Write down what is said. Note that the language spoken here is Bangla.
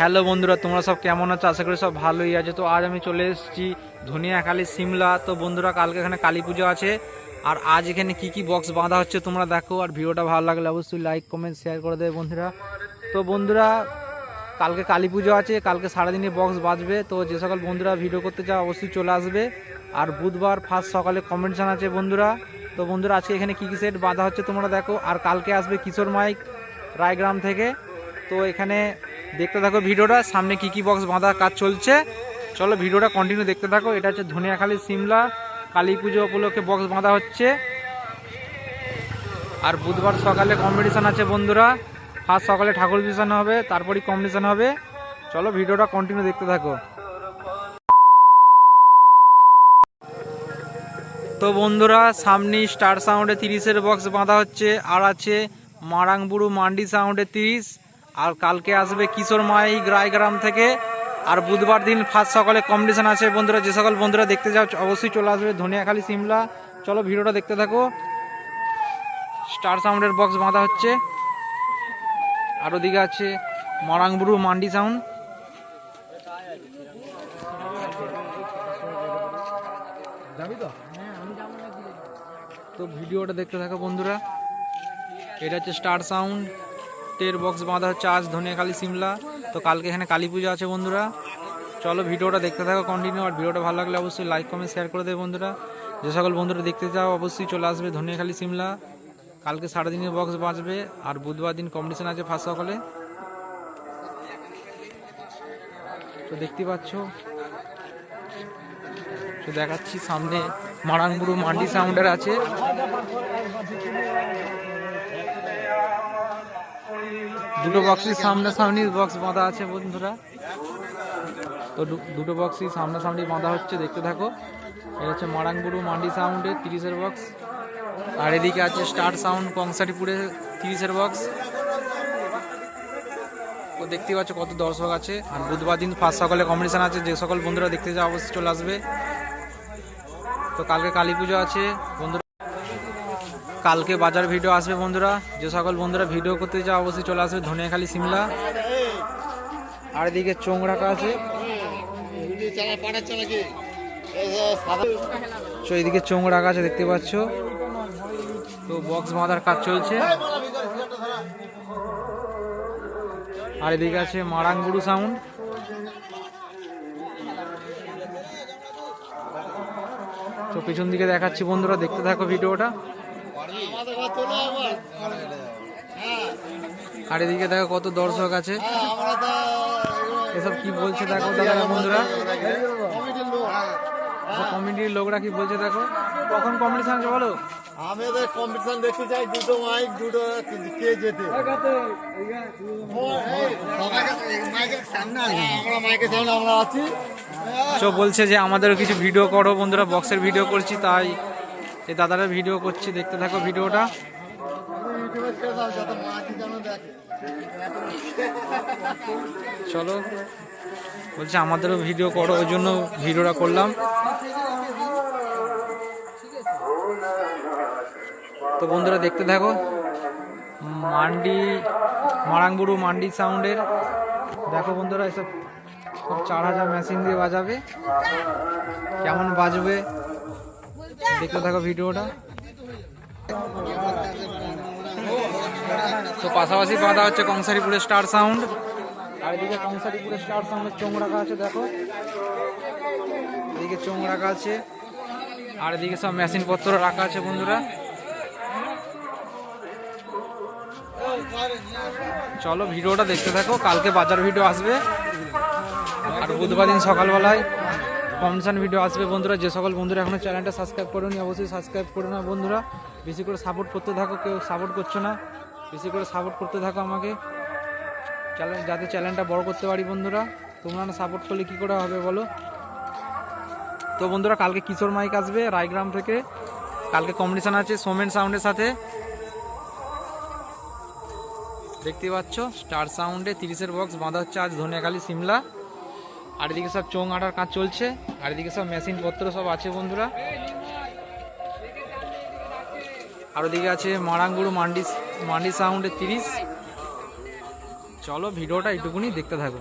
হ্যালো বন্ধুরা, তোমরা সব কেমন আছো? আশা করি সব ভালোই আছে। তো আজ আমি চলে এসেছি ধনিয়াখালী সিমলা। তো বন্ধুরা, কালকে এখানে কালী পুজো আছে। আর আজ এখানে কি কি বক্স বাঁধা হচ্ছে তোমরা দেখো। আর ভিডিওটা ভালো লাগলে অবশ্যই লাইক কমেন্ট শেয়ার করে দেবে বন্ধুরা। তো বন্ধুরা, কালকে কালী পুজো আছে। কালকে সারাদিনে বক্স বাজবে তো যে সকল বন্ধুরা ভিডিও করতে চাও, অবশ্যই চলে আসবে। আর বুধবার ফার্স্ট সকালে কম্পিটিশান আছে বন্ধুরা। তো বন্ধুরা, আজকে এখানে কী কী সেট বাঁধা হচ্ছে তোমরা দেখো। আর কালকে আসবে কিশোর মাইক, রায়গ্রাম থেকে। তো এখানে দেখতে থাকো ভিডিওটা, সামনে কি কি বক্স বাঁধার কাজ চলছে। চলো ভিডিওটা কন্টিনিউ দেখতে থাকো, এটা হচ্ছে ধনিয়াখালী সিমলা, কালী পুজো উপলক্ষে বক্স বাঁধা হচ্ছে। আর বুধবার সকালে কম্পিটিশান আছে বন্ধুরা ফার্স্ট সকালে ঠাকুর বিছানো হবে, তারপরই কম্পিটিশান হবে। চলো ভিডিওটা কন্টিনিউ দেখতে থাকো। তো বন্ধুরা সামনে স্টার সাউন্ডে তিরিশের বক্স বাঁধা হচ্ছে, আর আছে মারাংবুড়ু মান্ডি সাউন্ডে তিরিশ। আর কালকে আসবে কিশোর মাই রায়গ্রাম থেকে। আর বুধবার দিন ফার্স্ট সকালে কম্পিটিশন আছে বন্ধুরা যে সকল বন্ধুরা দেখতে যাও অবশ্যই চলে আসবে ধনিয়াখালী সিমলা। চলো ভিডিওটা দেখতে থাকো। স্টার সাউন্ডের বক্স বাঁধা হচ্ছে। আর ওদিকে আছে মরাংবুরু মান্ডি সাউন্ড তো ভিডিওটা দেখতে থাকো বন্ধুরা। এটা হচ্ছে স্টার সাউন্ড। টের বক্স বাঁধা হচ্ছে আজ ধনিয়াখালী সিমলা। তো কালকে এখানে কালী পুজো আছে বন্ধুরা। চলো ভিডিওটা দেখতে থাকো কন্টিনিউ আর ভিডিওটা ভালো লাগলে অবশ্যই লাইক কমেন্ট শেয়ার করে দেবে বন্ধুরা। যে সকল বন্ধুরা দেখতে চাও, অবশ্যই চলে আসবে ধনিয়াখালী সিমলা। কালকে সারাদিনের বক্স বাঁচবে আর বুধবার দিন কম্পিটিশন আছে ফার্স্ট সকালে। তো দেখতে পাচ্ছ? তো দেখাচ্ছি সামনে মারাংবুড়ু মান্ডি সাউন্ডের আছে। দুটো বক্সই সামনাসামনি বক্স বাঁধা আছে বন্ধুরা। তো দুটো বক্সই সামনাসামনি বাঁধা হচ্ছে, দেখতে থাকো। এটা হচ্ছে মারাংবুড়ু মান্ডি সাউন্ডের তিরিশের বক্স আর এদিকে আছে স্টার সাউন্ড কংসারিপুরে তিরিশের বক্স তো দেখতে পাচ্ছ কত দর্শক আছে। আর বুধবার দিন ফার্স্ট সকালে কম্পিটিশন আছে, যে সকল বন্ধুরা দেখতে যাওয়া অবশ্যই চলে আসবে। তো কালকে কালী পুজো আছে, বন্ধুরা কালকে বাজার ভিডিও আসবে বন্ধুরা। যে সকল বন্ধুরা ভিডিও করতে চাও অবশ্যই চলে আসবে ধনিয়াখালী সিমলা। আর এদিকে চোং রাখা আছে। তো এদিকে চোং রাখা আছে দেখতে পাচ্ছ। তো বক্স বাঁধার কাজ চলছে। আর এদিকে আছে মারাংগুড়ু সাউন্ড তো পিছন দিকে দেখাচ্ছি বন্ধুরা, দেখতে থাকো ভিডিওটা। আর এদিকে দেখো কত দর্শক আছে। এসব কি বলছে দেখো দাদা বন্ধুরা? কমিটির লোকরা কি বলছে দেখো? কখন কম্পিটিশন আছে বলো? আমাদের কম্পিটিশন দেখতে চাই দুটো মাইক দুটো কে যেতে আমরা মাইকের সামনে আমরা আছি তো বলছে যে আমাদেরও কিছু ভিডিও করো বন্ধুরা বক্সের ভিডিও করছি তাই এই দাদারা ভিডিও করছি, দেখতে থাকো ভিডিওটা চলো, বলছে আমাদেরও ভিডিও করো, ওই জন্য ভিডিওটা করলাম। তো বন্ধুরা, দেখতে থাকো। মান্ডি মারাংবুড়ু মান্ডি সাউন্ডের দেখো বন্ধুরা, এসব চার হাজার মেশিন দিয়ে বাজাবে। কেমন বাজবে? দেখতে থাকো ভিডিওটা। তো পাশাপাশি বাঁধা হচ্ছে কংসারিপুরের স্টার সাউন্ড। আর এদিকে কংসারিপুরের স্টার সাউন্ডের চোং রাখা আছে, দেখো। এদিকে চোং রাখা আছে। আর এদিকে সব মেশিন পত্র রাখা আছে বন্ধুরা। চলো ভিডিওটা দেখতে থাকো, কালকে বাজার ভিডিও আসবে। আর বুধবার দিন সকালবেলায় কম্পিটিশন ভিডিও আসবে বন্ধুরা। যে সকল বন্ধুরা এখনও চ্যানেলটা সাবস্ক্রাইব করেনি, অবশ্যই সাবস্ক্রাইব করে না বন্ধুরা। বেশি করে সাপোর্ট করতে থাকো, কেউ সাপোর্ট করছ না। বেশি করে সাপোর্ট করতে থাকো আমাকে। চ্যানেল যাতে চ্যানেলটা বড় করতে পারি বন্ধুরা। তোমরা না সাপোর্ট করলে কী করে হবে বলো? তো বন্ধুরা, কালকে কিশোর মাইক আসবে রায়গ্রাম থেকে। কালকে কম্পিটিশান আছে সোমেন সাউন্ডের সাথে। দেখতে পাচ্ছ? স্টার সাউন্ডে তিরিশের বক্স বাঁধা হচ্ছে আজ ধনিয়াখালী, সিমলা। আর এদিকে সব চোং আটার কাজ চলছে। আর এদিকে সব মেশিন পত্র সব আছে বন্ধুরা। আর ওদিকে আছে মারাঙ্গুড়ু মান্ডি মান্ডি সাউন্ডের তিরিশ। চলো ভিডিওটা একটুকুনি দেখতে থাকো।